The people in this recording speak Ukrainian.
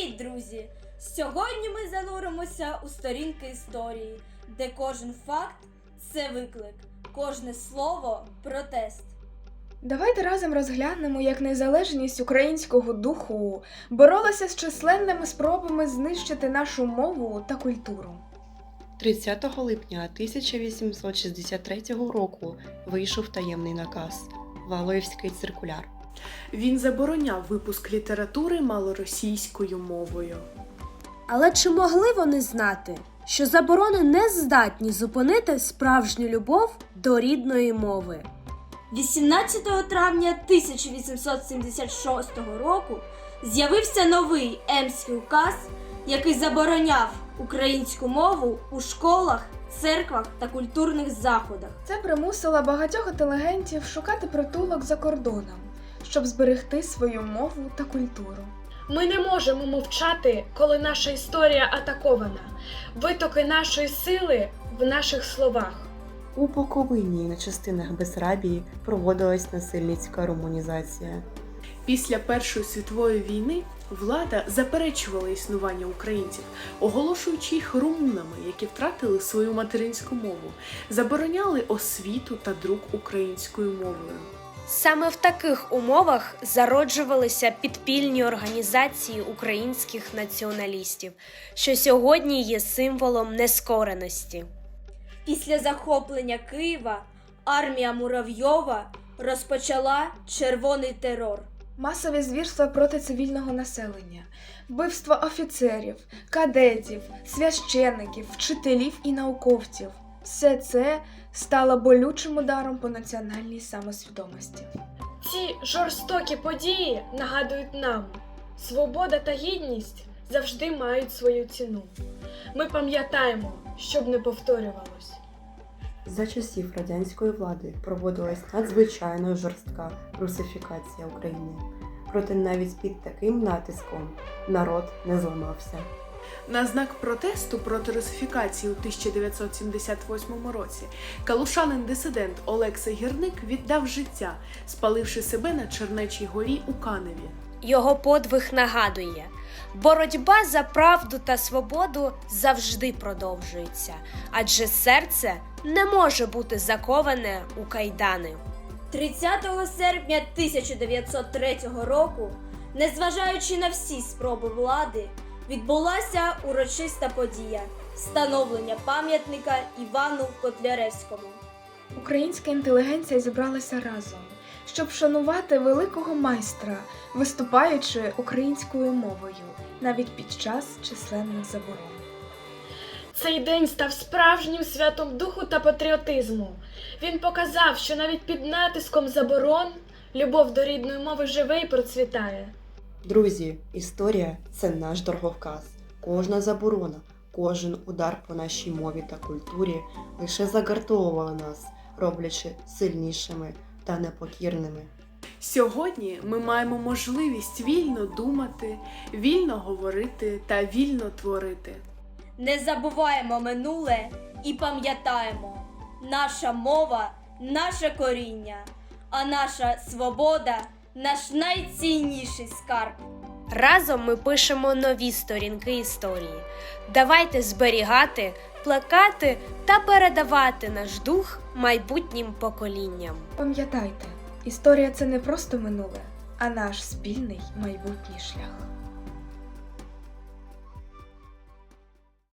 Привіт, друзі! Сьогодні ми зануримося у сторінки історії, де кожен факт це виклик, кожне слово протест. Давайте разом розглянемо, як незалежність українського духу боролася з численними спробами знищити нашу мову та культуру. 30 липня 1863 року вийшов таємний наказ Валоївський циркуляр. Він забороняв випуск літератури малоросійською мовою. Але чи могли вони знати, що заборони не здатні зупинити справжню любов до рідної мови? 18 травня 1876 року з'явився новий Емський указ, який забороняв українську мову у школах, церквах та культурних заходах. Це примусило багатьох інтелігентів шукати притулок за кордоном, щоб зберегти свою мову та культуру. Ми не можемо мовчати, коли наша історія атакована. Витоки нашої сили в наших словах. У Буковині на частинах Бесарабії проводилась насильницька румунізація. Після Першої світової війни влада заперечувала існування українців, оголошуючи їх румунами, які втратили свою материнську мову, забороняли освіту та друк українською мовою. Саме в таких умовах зароджувалися підпільні організації українських націоналістів, що сьогодні є символом нескореності. Після захоплення Києва армія Муравйова розпочала червоний терор. Масові звірства проти цивільного населення, вбивства офіцерів, кадетів, священиків, вчителів і науковців. Все це стало болючим ударом по національній самосвідомості. Ці жорстокі події нагадують нам: свобода та гідність завжди мають свою ціну. Ми пам'ятаємо, щоб не повторювалось. За часів радянської влади проводилась надзвичайно жорстка русифікація України. Проте навіть під таким натиском народ не зламався. На знак протесту проти русифікації у 1978 році калушанин-дисидент Олекса Гірник віддав життя, спаливши себе на Чернечій горі у Каневі. Його подвиг нагадує: боротьба за правду та свободу завжди продовжується, адже серце не може бути заковане у кайдани. 30 серпня 1903 року, незважаючи на всі спроби влади, відбулася урочиста подія встановлення пам'ятника Івану Котляревському. Українська інтелігенція зібралася разом, щоб вшанувати великого майстра, виступаючи українською мовою навіть під час численних заборон. Цей день став справжнім святом духу та патріотизму. Він показав, що навіть під натиском заборон любов до рідної мови живе і процвітає. Друзі, історія це наш дороговказ. Кожна заборона, кожен удар по нашій мові та культурі лише загартовувала нас, роблячи сильнішими та непокірними. Сьогодні ми маємо можливість вільно думати, вільно говорити та вільно творити. Не забуваємо минуле і пам'ятаємо, наша мова наше коріння, а наша свобода наш найцінніший скарб. Разом ми пишемо нові сторінки історії. Давайте зберігати, плекати та передавати наш дух майбутнім поколінням. Пам'ятайте, історія це не просто минуле, а наш спільний майбутній шлях.